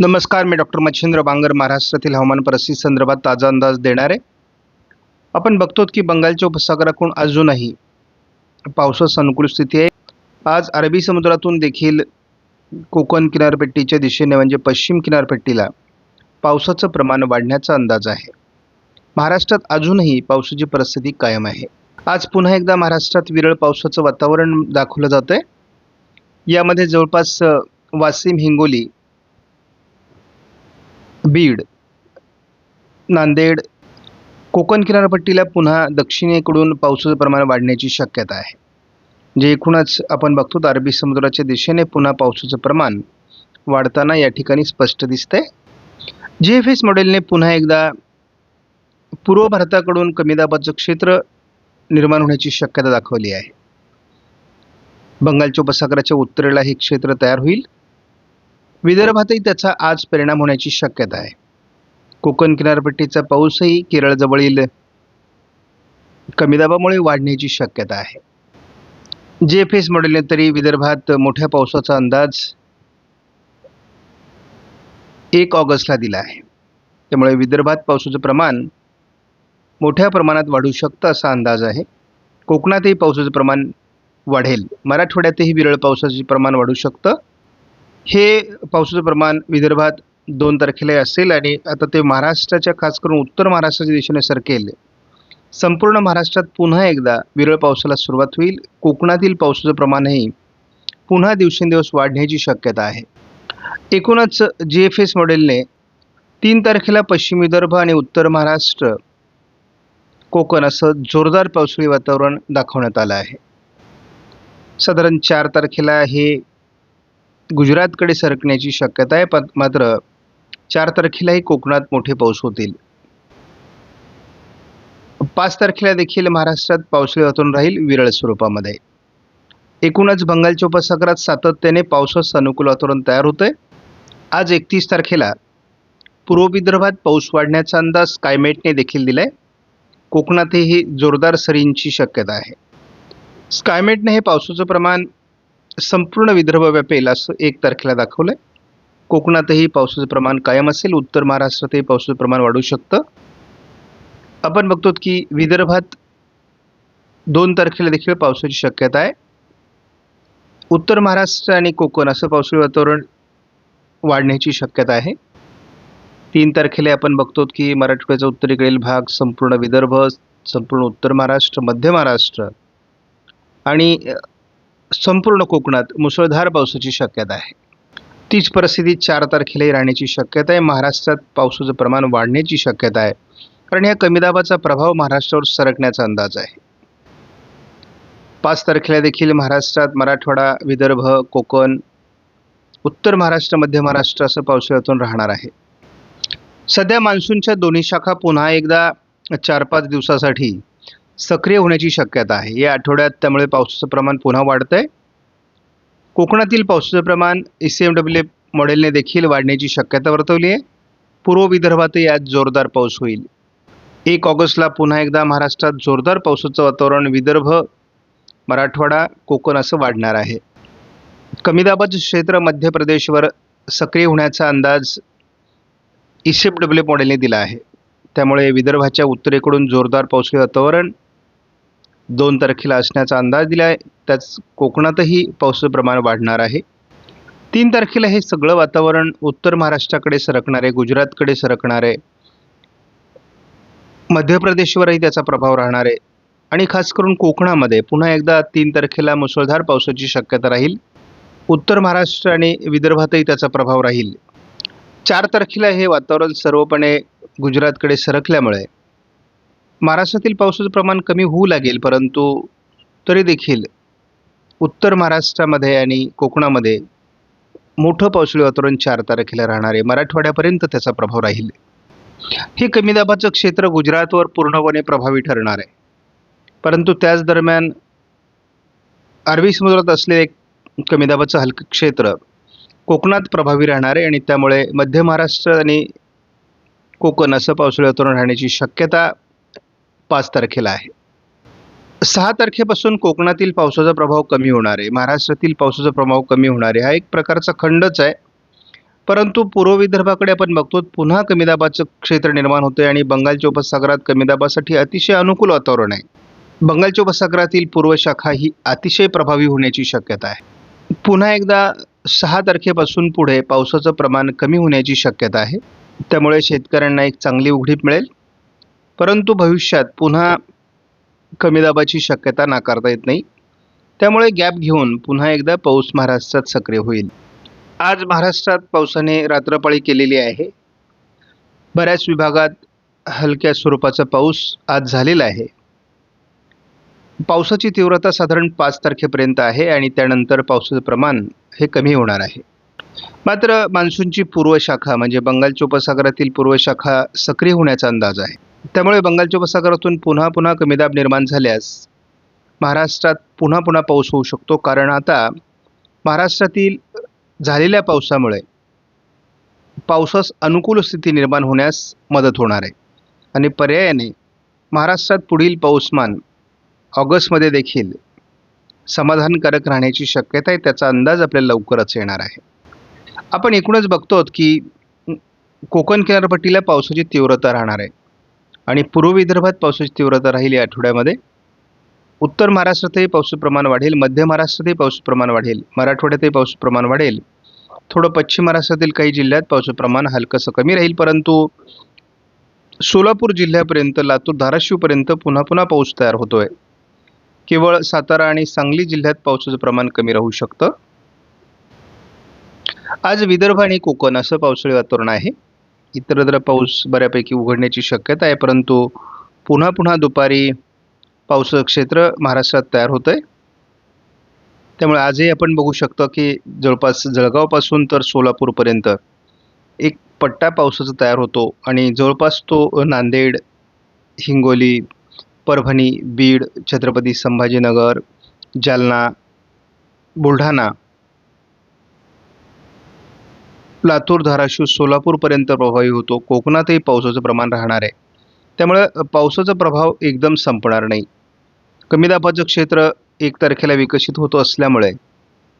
नमस्कार मी डॉक्टर मच्छिंद्र बांगर महाराष्ट्रातील हवामान परिस्थिती संदर्भात ताजा अंदाज देणार. आहे आपण बघतो की बंगालच्या उपसागराकडून अजूनही पावसास अनुकूल स्थिती आहे. आज अरबी समुद्रातून देखील कोकण किनारपट्टीच्या दिशेने म्हणजे पश्चिम किनारपट्टीला पावसाचं प्रमाण वाढण्याचा अंदाज आहे. महाराष्ट्रात अजूनही पावसाची परिस्थिती कायम आहे. आज पुन्हा एकदा महाराष्ट्रात विरळ पावसाचं वातावरण दाखवलं जातं आहे यामध्ये जवळपास वासिम हिंगोली बीड नांदेड कोकण किनारपट्टीला पुन्हा दक्षिणेकडून पावसाचं प्रमाण वाढण्याची शक्यता आहे. जे एकूणच आपण बघतो अरबी समुद्राच्या दिशेने पुन्हा पावसाचं प्रमाण वाढताना या ठिकाणी स्पष्ट दिसतंय. जी एफ एस मॉडेलने पुन्हा एकदा पूर्व भारताकडून कमी दाबाचं क्षेत्र निर्माण होण्याची शक्यता दाखवली आहे. बंगालच्या उपसागराच्या उत्तरेला हे क्षेत्र तयार होईल. विदर्भातही त्याचा आज परिणाम होण्याची शक्यता आहे. कोकण किनारपट्टीचा पाऊसही केरळजवळील कमी दाबामुळे वाढण्याची शक्यता आहे. जे एफ एस मॉडेलने तरी विदर्भात मोठ्या पावसाचा अंदाज एक ऑगस्टला दिला आहे. त्यामुळे विदर्भात पावसाचं प्रमाण मोठ्या प्रमाणात वाढू शकतं असा अंदाज आहे. कोकणातही पावसाचं प्रमाण वाढेल. मराठवाड्यातही विरळ पावसाचे प्रमाण वाढू शकतं. हे पावसाचं प्रमाण विदर्भात दोन तारखेला असेल आणि आता ते महाराष्ट्राच्या खास करून उत्तर महाराष्ट्राच्या दिशेने सरकेल. संपूर्ण महाराष्ट्रात पुन्हा एकदा विरळ पावसाला सुरुवात होईल. कोकणातील पावसाचं प्रमाणही पुन्हा दिवसेंदिवस वाढण्याची शक्यता आहे. एकूणच जी एफ एस मॉडेलने तीन तारखेला पश्चिम विदर्भ आणि उत्तर महाराष्ट्र कोकण असं जोरदार पावसाळी वातावरण दाखवण्यात आलं आहे. साधारण चार तारखेला हे गुजरातकडे सरकण्याची शक्यता आहे पण मात्र चार तारखेलाही कोकणात मोठे पाऊस होतील. पाच तारखेला देखील महाराष्ट्रात पावसाळी वातावरण राहील विरळ स्वरूपामध्ये. एकूणच बंगालच्या उपसागरात सातत्याने पावसास अनुकूल वातावरण तयार होतंय. आज एकतीस तारखेला पूर्व विदर्भात पाऊस वाढण्याचा अंदाज स्कायमेटने देखील दिलाय. कोकणातही जोरदार सरींची शक्यता आहे. स्कायमेटने हे पावसाचं प्रमाण संपूर्ण विदर्भ व्यापेल असं एक तारखेला दाखवलं आहे कोकणातही पावसाचं प्रमाण कायम असेल उत्तर महाराष्ट्रातही पावसाचं प्रमाण वाढू शकतं. आपण बघतो की विदर्भात दोन तारखेला देखील पावसाची शक्यता आहे. उत्तर महाराष्ट्र आणि कोकण असं पावसाळी वातावरण वाढण्याची शक्यता आहे. तीन तारखेला आपण बघतो की मराठवाड्याचा उत्तरेकडील भाग संपूर्ण विदर्भ संपूर्ण उत्तर महाराष्ट्र मध्य महाराष्ट्र आणि संपूर्ण कोकणात मुसळधार पावसाची शक्यता आहे. तीच परिस्थिती चार तारखेलाही राहण्याची शक्यता आहे. महाराष्ट्रात पावसाचं प्रमाण वाढण्याची शक्यता आहे. कारण या कमी दाबाचा प्रभाव महाराष्ट्रावर सरकण्याचा अंदाज आहे. पाच तारखेला देखील महाराष्ट्रात मराठवाडा विदर्भ कोकण उत्तर महाराष्ट्र मध्य महाराष्ट्र असं पावसाळ्यातून राहणार आहे. सध्या मान्सूनच्या दोन्ही शाखा पुन्हा एकदा चार पाच दिवसासाठी सक्रिय होण्याची शक्यता आहे. या आठवड्यात त्यामुळे पावसाचं प्रमाण पुन्हा वाढतं आहे कोकणातील पावसाचं प्रमाण ई सी एम डब्ल्यू मॉडेलने देखील वाढण्याची शक्यता वर्तवली आहे. पूर्व विदर्भातही आज जोरदार पाऊस होईल. एक ऑगस्टला पुन्हा एकदा महाराष्ट्रात जोरदार पावसाचं वातावरण विदर्भ मराठवाडा कोकण असं वाढणार आहे. कमी दाबाचं क्षेत्र मध्य प्रदेशवर सक्रिय होण्याचा अंदाज ई सी एम डब्ल्यू मॉडेलने दिला आहे. त्यामुळे विदर्भाच्या उत्तरेकडून जोरदार पावसाचे वातावरण दोन तारखेला असण्याचा अंदाज दिला आहे त्याच कोकणातही पावसाचं प्रमाण वाढणार आहे. तीन तारखेला हे सगळं वातावरण उत्तर महाराष्ट्राकडे सरकणार आहे गुजरातकडे सरकणार आहे मध्य प्रदेशवरही त्याचा प्रभाव राहणार आहे आणि खास करून कोकणामध्ये पुन्हा एकदा तीन तारखेला मुसळधार पावसाची शक्यता राहील. उत्तर महाराष्ट्र आणि विदर्भातही त्याचा प्रभाव राहील. चार तारखेला हे वातावरण सर्वपणे गुजरातकडे सरकल्यामुळे महाराष्ट्रातील पावसाचं प्रमाण कमी होऊ लागेल परंतु तरी देखील उत्तर महाराष्ट्रामध्ये आणि कोकणामध्ये मोठं पावसाळी वातावरण चार तारखेला राहणार आहे. मराठवाड्यापर्यंत त्याचा प्रभाव राहील. हे कमी दाबाचं क्षेत्र गुजरातवर पूर्णपणे प्रभावी ठरणार आहे. परंतु त्याच दरम्यान अरबी समुद्रात असलेले एक कमी दाबाचं हलकं क्षेत्र कोकणात प्रभावी राहणार आहे आणि त्यामुळे मध्य महाराष्ट्र आणि कोकण असं पावसाळी वातावरण राहण्याची शक्यता पाच तारखेला आहे. सहा तारखेपासून कोकणातील पावसाचा प्रभाव कमी होणार आहे. महाराष्ट्रातील पावसाचा प्रभाव कमी होणार आहे. हा एक प्रकारचा खंडच आहे. परंतु पूर्व विदर्भाकडे आपण बघतो पुन्हा कमी दाबाचं क्षेत्र निर्माण होतं आणि बंगालच्या उपसागरात कमी दाबासाठी अतिशय अनुकूल वातावरण आहे. बंगालच्या उपसागरातील पूर्व शाखा ही अतिशय प्रभावी होण्याची शक्यता आहे. पुन्हा एकदा सहा तारखेपासून पुढे पावसाचं प्रमाण कमी होण्याची शक्यता आहे. त्यामुळे शेतकऱ्यांना एक चांगली उघडीप मिळेल. परंतु भविष्यात पुन्हा कमी दाबाची शक्यता नाकारता येत नाही. त्यामुळे गॅप घेऊन पुन्हा एकदा पाऊस महाराष्ट्रात सक्रिय होईल. आज महाराष्ट्रात पावसाने रात्रपाळी केलेली आहे. बऱ्याच विभागात हलक्या स्वरूपाचा पाऊस आज झालेला आहे. पावसाची तीव्रता साधारण पाच तारखेपर्यंत आहे आणि त्यानंतर पावसाचं प्रमाण हे कमी होणार आहे. मात्र मान्सूनची पूर्व शाखा म्हणजे बंगालच्या उपसागरातील पूर्व शाखा सक्रिय होण्याचा अंदाज आहे. त्यामुळे बंगालच्या उपसागरातून पुन्हा पुन्हा कमी दाब निर्माण झाल्यास महाराष्ट्रात पुन्हा पुन्हा पाऊस होऊ शकतो. कारण आता महाराष्ट्रातील झालेल्या पावसामुळे पावसास अनुकूल स्थिती निर्माण होण्यास मदत होणार आहे. आणि पर्यायाने महाराष्ट्रात पुढील पाऊसमान ऑगस्टमध्ये देखील समाधानकारक राहण्याची शक्यता आहे. त्याचा अंदाज आपल्याला लवकरच येणार आहे. आपण एकूणच बघतो की कोकण किनारपट्टीला पावसाची तीव्रता राहणार आहे. आणि पूर्व विदर्भात पावसाची तीव्रता राहील या आठवड्यामध्ये. उत्तर महाराष्ट्रातही पाऊस प्रमाण वाढेल. मध्य महाराष्ट्रातही पाऊस प्रमाण वाढेल. मराठवाड्यातही पाऊस प्रमाण वाढेल. थोडं पश्चिम महाराष्ट्रातील काही जिल्ह्यात पावसाचं प्रमाण हलकंसं कमी राहील. परंतु सोलापूर जिल्ह्यापर्यंत लातूर धाराशिवपर्यंत पुन्हा पुन्हा पाऊस तयार होतोय. केवळ सातारा आणि सांगली जिल्ह्यात पावसाचं प्रमाण कमी राहू शकतं. आज विदर्भ आणि कोकण असं पावसाळी वातावरण आहे. इतरत्र पाऊस बऱ्यापैकी उघडण्याची शक्यता आहे परंतु पुन्हा पुन्हा दुपारी पावसाचं क्षेत्र महाराष्ट्रात तयार होतं आहे त्यामुळे आजही आपण बघू शकतो की जवळपास जळगावपासून तर सोलापूरपर्यंत एक पट्टा पावसाचा तयार होतो आणि जवळपास तो नांदेड हिंगोली परभणी बीड छत्रपती संभाजीनगर जालना बुलढाणा लातूर धाराशिव सोलापूरपर्यंत प्रभावी होतो. कोकणातही पावसाचं प्रमाण राहणार आहे. त्यामुळे पावसाचा प्रभाव एकदम संपणार नाही. कमी दाबाचं क्षेत्र एक तारखेला विकसित होत असल्यामुळे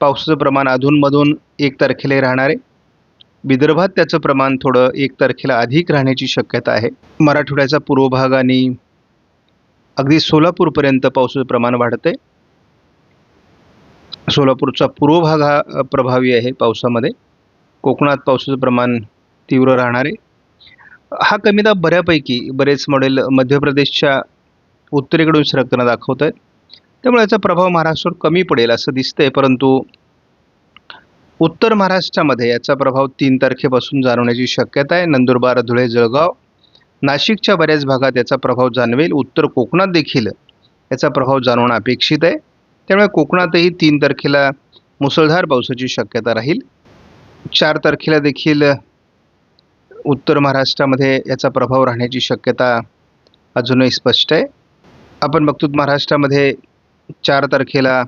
पावसाचं प्रमाण अधूनमधून एक तारखेलाही राहणार आहे. विदर्भात त्याचं प्रमाण थोडं एक तारखेला अधिक राहण्याची शक्यता आहे. मराठवाड्याचा पूर्व भाग आणि अगदी सोलापूरपर्यंत पावसाचं प्रमाण वाढते सोलापूरचा पूर्व भाग हा प्रभावी आहे पावसामध्ये. कोकणात पावसाचं प्रमाण तीव्र राहणार आहे. हा कमी दाब बऱ्यापैकी बरेच मॉडेल मध्य प्रदेशच्या उत्तरेकडून सरकताना दाखवत आहेत. त्यामुळे याचा प्रभाव महाराष्ट्रावर कमी पडेल असं दिसतंय परंतु उत्तर महाराष्ट्रामध्ये याचा प्रभाव तीन तारखेपासून जाणवण्याची शक्यता आहे. नंदुरबार धुळे जळगाव नाशिकच्या बऱ्याच भागात याचा प्रभाव जाणवेल. उत्तर कोकणात देखील याचा प्रभाव जाणवणं अपेक्षित आहे. त्यामुळे कोकणातही तीन तारखेला मुसळधार पावसाची शक्यता राहील. चार तारखेला देखील उत्तर महाराष्ट्रामध्ये याचा प्रभाव राहण्याची शक्यता अजूनही स्पष्ट आहे. आपण बघतो महाराष्ट्रामध्ये चार तारखेला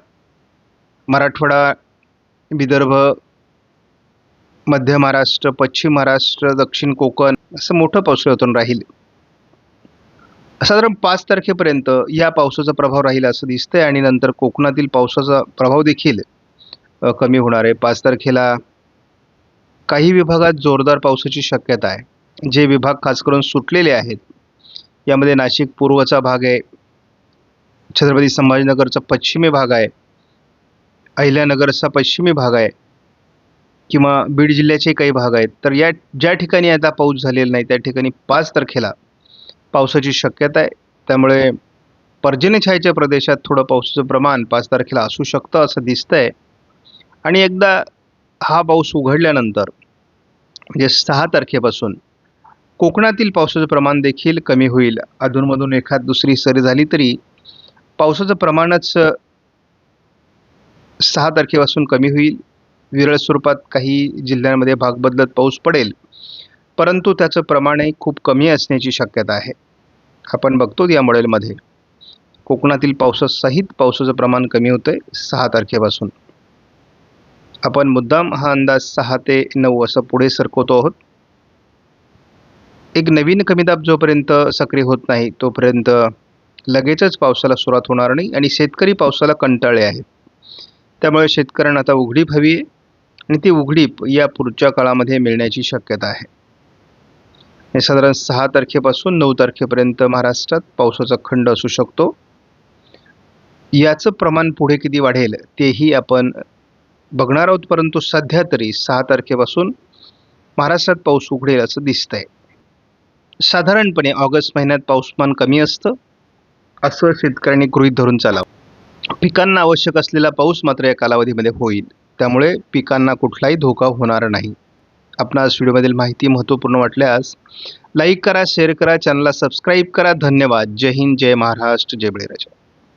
मराठवाडा विदर्भ मध्य महाराष्ट्र पश्चिम महाराष्ट्र दक्षिण कोकण असं मोठं पावसाळ्यातून राहील. साधारण पाच तारखेपर्यंत या पावसाचा प्रभाव राहील असं दिसतंय आणि नंतर कोकणातील पावसाचा प्रभाव देखील कमी होणार आहे. पाच तारखेला काही विभागात जोरदार पावसाची शक्यता आहे. जे विभाग खास करून सुटलेले आहेत यामध्ये नाशिक पूर्वचा भाग आहे छत्रपती संभाजीनगरचा पश्चिमी भाग आहे अहिल्यानगरचा पश्चिमी भाग आहे किंवा बीड जिल्ह्याचे काही भाग आहेत. तर या ज्या ठिकाणी आता पाऊस झालेला नाही त्या ठिकाणी पाच तारखेला पावसाची शक्यता आहे. त्यामुळे पर्जन्यछायेच्या प्रदेशात थोडं पावसाचं प्रमाण पाच तारखेला असू शकतं असं दिसतंय. आणि एकदा हा पाऊस उघडल्यानंतर म्हणजे सहा तारखेपासून कोकणातील पावसाचं प्रमाण देखील कमी होईल. अधूनमधून एखाद दुसरी सरी झाली तरी पावसाचं प्रमाणच सहा तारखेपासून कमी होईल. विरळ स्वरूपात काही जिल्ह्यांमध्ये भाग बदलत पाऊस पडेल. परंतु त्याचं प्रमाणही खूप कमी असण्याची शक्यता आहे. आपण बघतो या मॉडेलमध्ये कोकणातील पावसासहित पावसाचं प्रमाण कमी होतं आहे सहा तारखेपासून. आपण मुद्दाम हा अंदाज सहा ते नऊ असं पुढे सरकवतो आहोत. एक नवीन कमीदाब जोपर्यंत सक्रिय होत नाही तोपर्यंत लगेचच पावसाला सुरुवात होणार नाही आणि शेतकरी पावसाला कंटाळले आहेत. त्यामुळे शेतकऱ्यांना आता उघडीप हवी आहे आणि ती उघडीप या पुढच्या काळामध्ये मिळण्याची शक्यता आहे. साधारण सहा तारखेपासून नऊ तारखेपर्यंत महाराष्ट्रात पावसाचा खंड असू शकतो. याचं प्रमाण पुढे किती वाढेल तेही आपण बघणार आहोत परंतु सध्या तरी सहा तारखेपासून महाराष्ट्रात पाऊस उघडेल असं दिसतंय. साधारणपणे ऑगस्ट महिन्यात पाऊसमान कमी असतं असं शेतकऱ्यांनी गृहीत धरून चालावं. पिकांना आवश्यक असलेला पाऊस मात्र या कालावधीमध्ये होईल. त्यामुळे पिकांना कुठलाही धोका होणार नाही. आपणास व्हिडिओमधील माहिती महत्त्वपूर्ण वाटल्यास लाईक करा शेअर करा चॅनलला सबस्क्राईब करा. धन्यवाद. जय हिंद जय महाराष्ट्र जय बळीराजा.